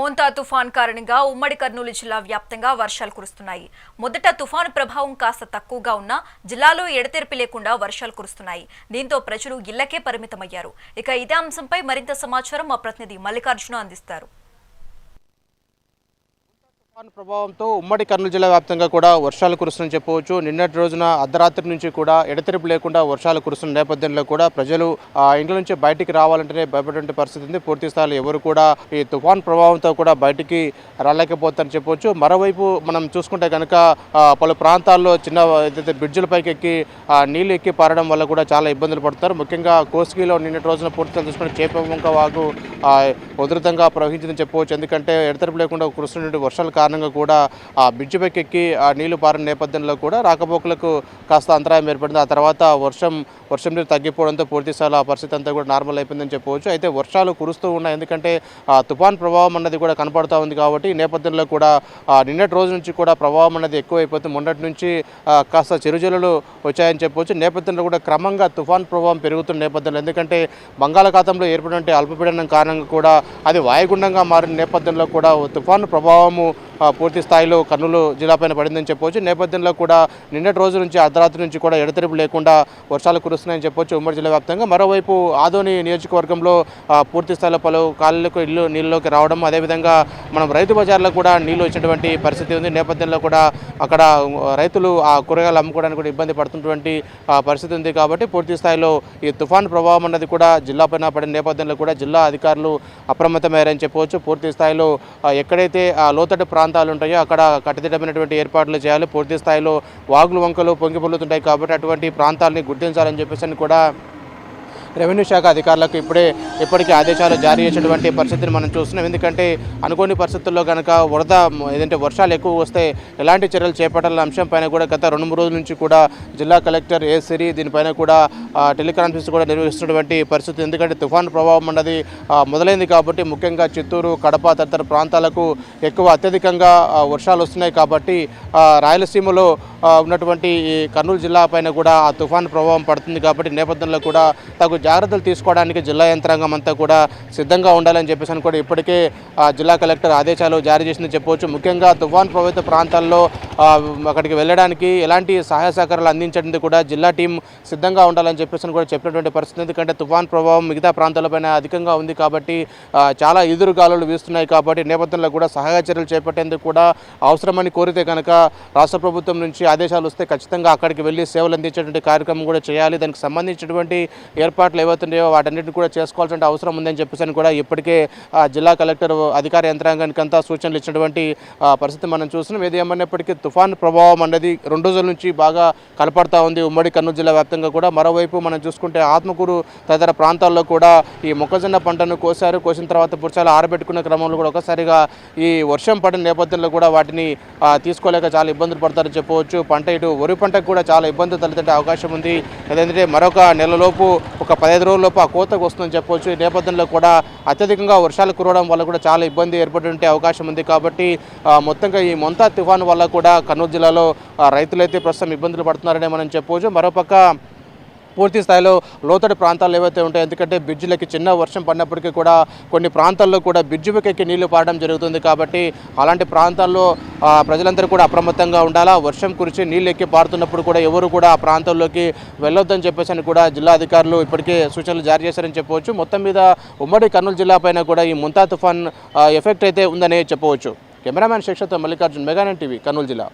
మోంతా తుఫాన్ కారణంగా ఉమ్మడి కర్నూలు జిల్లా వ్యాప్తంగా వర్షాలు కురుస్తున్నాయి. మొదట తుఫాను ప్రభావం కాస్త తక్కువగా ఉన్నా జిల్లాలో ఎడతెరిపి లేకుండా వర్షాలు కురుస్తున్నాయి. దీంతో ప్రజలు ఇళ్ళకే పరిమితమయ్యారు. ఇక ఇదే అంశంపై మరింత సమాచారం మా ప్రతినిధి మల్లికార్జున అందిస్తారు. ప్రభావంతో ఉమ్మడి కర్నూలు జిల్లా వ్యాప్తంగా కూడా వర్షాలు కురుస్తుందని చెప్పవచ్చు. నిన్నటి రోజున అర్ధరాత్రి నుంచి కూడా ఎడతెరిపి లేకుండా వర్షాలు కురుస్తున్న నేపథ్యంలో కూడా ప్రజలు ఇండ్ల ఇంట్లో నుంచి బయటికి రావాలంటేనే భయపడే పరిస్థితి ఉంది. పూర్తి స్థాయిలో ఎవరు కూడా ఈ తుఫాన్ ప్రభావంతో కూడా బయటికి రాలేకపోతారని చెప్పవచ్చు. మరోవైపు మనం చూసుకుంటే కనుక పలు ప్రాంతాల్లో చిన్న ఏదైతే బ్రిడ్జిల పైకి ఎక్కి నీళ్ళు నీళ్ళు ఎక్కి పారడం వల్ల కూడా చాలా ఇబ్బందులు పడుతున్నారు. ముఖ్యంగా కోస్గిలో నిన్నటి రోజున పూర్తిగా చూసుకుంటే చేపవంక వాగు ఉధృతంగా ప్రవహించిందని చెప్పవచ్చు. ఎందుకంటే ఎడతెరిపి లేకుండా కురుస్తున్నటువంటి వర్షాల కారణంగా కూడా ఆ బ్రిడ్జి పైకి ఎక్కి ఆ నీళ్ళు పారిన నేపథ్యంలో కూడా రాకపోకలకు కాస్త అంతరాయం ఏర్పడింది. ఆ తర్వాత వర్షం వర్షం నీరు తగ్గిపోవడంతో పూర్తిస్థాయిలో ఆ పరిస్థితి అంతా కూడా నార్మల్ అయిపోయిందని చెప్పవచ్చు. అయితే వర్షాలు కురుస్తూ ఉన్నాయి. ఎందుకంటే ఆ తుఫాన్ ప్రభావం అన్నది కూడా కనపడుతూ ఉంది కాబట్టి ఈ నేపథ్యంలో కూడా నిన్నటి రోజు నుంచి కూడా ప్రభావం అనేది ఎక్కువైపోతుంది. మొన్నటి నుంచి కాస్త చిరుజల్లులు వచ్చాయని చెప్పవచ్చు. నేపథ్యంలో కూడా క్రమంగా తుఫాన్ ప్రభావం పెరుగుతున్న నేపథ్యంలో ఎందుకంటే బంగాళాఖాతంలో ఏర్పడిన అల్పపీడనం కారణంగా కూడా అది వాయుగుండంగా మారిన నేపథ్యంలో కూడా తుఫాను ప్రభావము పూర్తి స్థాయిలో కర్నూలు జిల్లాపైన పడిందని చెప్పవచ్చు నేపథ్యంలో కూడా నిన్నటి రోజు నుంచి అర్ధరాత్రి నుంచి కూడా ఎడతెరిపి లేకుండా వర్షాలు కురుస్తున్నాయని చెప్పొచ్చు ఉమ్మడి జిల్లా వ్యాప్తంగా. మరోవైపు ఆదోని నియోజకవర్గంలో పూర్తి స్థాయిలో పలు కాళ్ళకు ఇల్లు నీళ్ళలోకి రావడం అదేవిధంగా మనం రైతు బజార్లో కూడా నీళ్ళు వచ్చినటువంటి పరిస్థితి ఉంది. నేపథ్యంలో కూడా అక్కడ రైతులు ఆ కూరగాయలు అమ్ముకోవడానికి కూడా ఇబ్బంది పడుతున్నటువంటి పరిస్థితి ఉంది కాబట్టి పూర్తి స్థాయిలో ఈ తుఫాన్ ప్రభావం అన్నది కూడా జిల్లాపైన పడిన నేపథ్యంలో కూడా జిల్లా అధికారులు అప్రమత్తమయ్యారని చెప్పవచ్చు పూర్తి స్థాయిలో ఎక్కడైతే ఆ ప్రాంతం ప్రాంతాలు ఉంటాయో అక్కడ కట్టుదిట్టమైనటువంటి ఏర్పాట్లు చేయాలి. పూర్తి స్థాయిలో వాగులు వంకలు పొంగిపొల్లుతుంటాయి కాబట్టి అటువంటి ప్రాంతాలని గుర్తించాలని చెప్పేసి కూడా రెవెన్యూ శాఖ అధికారులకు ఇప్పుడే ఇప్పటికీ ఆదేశాలు జారీ చేసినటువంటి పరిస్థితిని మనం చూస్తున్నాం. ఎందుకంటే అనుకోని పరిస్థితుల్లో కనుక వరద ఏదంటే వర్షాలు ఎక్కువ వస్తే ఎలాంటి చర్యలు చేపట్టాలన్న అంశం పైన కూడా గత రెండు మూడు రోజుల నుంచి కూడా జిల్లా కలెక్టర్ ఏ సిరి దీనిపైన కూడా టెలికాన్ఫరెన్స్ కూడా నిర్వహిస్తున్నటువంటి పరిస్థితి. ఎందుకంటే తుఫాను ప్రభావం అన్నది మొదలైంది కాబట్టి ముఖ్యంగా చిత్తూరు కడప తదితర ప్రాంతాలకు ఎక్కువ అత్యధికంగా వర్షాలు వస్తున్నాయి కాబట్టి రాయలసీమలో ఉన్నటువంటి ఈ కర్నూలు జిల్లా పైన కూడా ఆ తుఫాను ప్రభావం పడుతుంది కాబట్టి నేపథ్యంలో కూడా తగు జాగ్రత్తలు తీసుకోవడానికి జిల్లా యంత్రాంగం అంతా కూడా సిద్ధంగా ఉండాలని చెప్పేసి అని కూడా ఇప్పటికే ఆ, జిల్లా కలెక్టర్ ఆదేశాలు జారీ చేసిందని చెప్పవచ్చు. ముఖ్యంగా తుఫాన్ ప్రభావిత ప్రాంతాల్లో అక్కడికి వెళ్ళడానికి ఎలాంటి సహాయ సహకారాలు అందించడానికి కూడా జిల్లా టీం సిద్ధంగా ఉండాలని చెప్పేసి కూడా చెప్పినటువంటి పరిస్థితి. ఎందుకంటే తుఫాన్ ప్రభావం మిగతా ప్రాంతాలపైన అధికంగా ఉంది కాబట్టి చాలా ఎదురు గాలులు వీస్తున్నాయి కాబట్టి నేపథ్యంలో కూడా సహాయ చర్యలు చేపట్టేందుకు కూడా అవసరమని కోరితే కనుక రాష్ట్ర ప్రభుత్వం నుంచి ఆదేశాలు వస్తే ఖచ్చితంగా అక్కడికి వెళ్ళి సేవలు అందించేటువంటి కార్యక్రమం కూడా చేయాలి. దానికి సంబంధించినటువంటి ఏర్పాట్లు ఏవైతున్నాయో వాటన్నిటిని కూడా చేసుకోవాల్సిన అవసరం ఉందని చెప్పేసి కూడా ఇప్పటికే జిల్లా కలెక్టర్ అధికార యంత్రాంగానికి అంతా సూచనలు ఇచ్చినటువంటి ఆ, పరిస్థితి మనం చూస్తున్నాం. ఏది ఏమన్నప్పటికీ తుఫాన్ ప్రభావం అనేది రెండు రోజుల నుంచి బాగా కనపడతా ఉంది. ఉమ్మడి కర్నూలు జిల్లా వ్యాప్తంగా కూడా మరోవైపు మనం చూసుకుంటే ఆత్మకూరు తదితర ప్రాంతాల్లో కూడా ఈ మొక్కజొన్న పంటను కోసారు కోసిన తర్వాత పురుషాలు ఆరబెట్టుకున్న క్రమంలో కూడా ఒకసారిగా ఈ వర్షం పడిన నేపథ్యంలో కూడా వాటిని తీసుకోలేక చాలా ఇబ్బందులు పడతారని చెప్పవచ్చు. పంట ఇటు వరి పంటకు కూడా చాలా ఇబ్బందులు తలెత్తే అవకాశం ఉంది. అదేంటంటే మరొక నెలలోపు ఒక పదహైదు రోజుల్లోపు ఆ కోతకు వస్తుందని చెప్పవచ్చు. ఈ నేపథ్యంలో కూడా అత్యధికంగా వర్షాలు కురవడం వల్ల కూడా చాలా ఇబ్బంది ఏర్పడి ఉండే అవకాశం ఉంది. కాబట్టి మొత్తంగా ఈ మొంతా తుఫాను వల్ల కూడా కర్నూలు జిల్లాలో రైతులైతే ప్రస్తుతం ఇబ్బందులు పడుతున్నారనే మనం చెప్పవచ్చు. మరోపక్క పూర్తి స్థాయిలో లోతడి ప్రాంతాలు ఏవైతే ఉంటాయో ఎందుకంటే బ్రిడ్జిలకి చిన్న వర్షం పడినప్పటికీ కూడా కొన్ని ప్రాంతాల్లో కూడా బ్రిడ్జి ఎక్కి నీళ్ళు పారడం జరుగుతుంది కాబట్టి అలాంటి ప్రాంతాల్లో ప్రజలందరూ కూడా అప్రమత్తంగా ఉండాలా? వర్షం కురిచి నీళ్ళు ఎక్కి పారుతున్నప్పుడు కూడా ఎవరు కూడా ఆ ప్రాంతాల్లోకి వెళ్ళొద్దని చెప్పేసి అని కూడా జిల్లా అధికారులు ఇప్పటికే సూచనలు జారీ చేశారని చెప్పవచ్చు. మొత్తం మీద ఉమ్మడి కర్నూలు జిల్లా పైన కూడా ఈ ముంతా తుఫాన్ ఎఫెక్ట్ అయితే ఉందనే చెప్పవచ్చు. కెమెరామ్యాన్ శిక్షతో మల్లికార్జున్ మెగానన్ టీవీ కర్నూలు జిల్లా.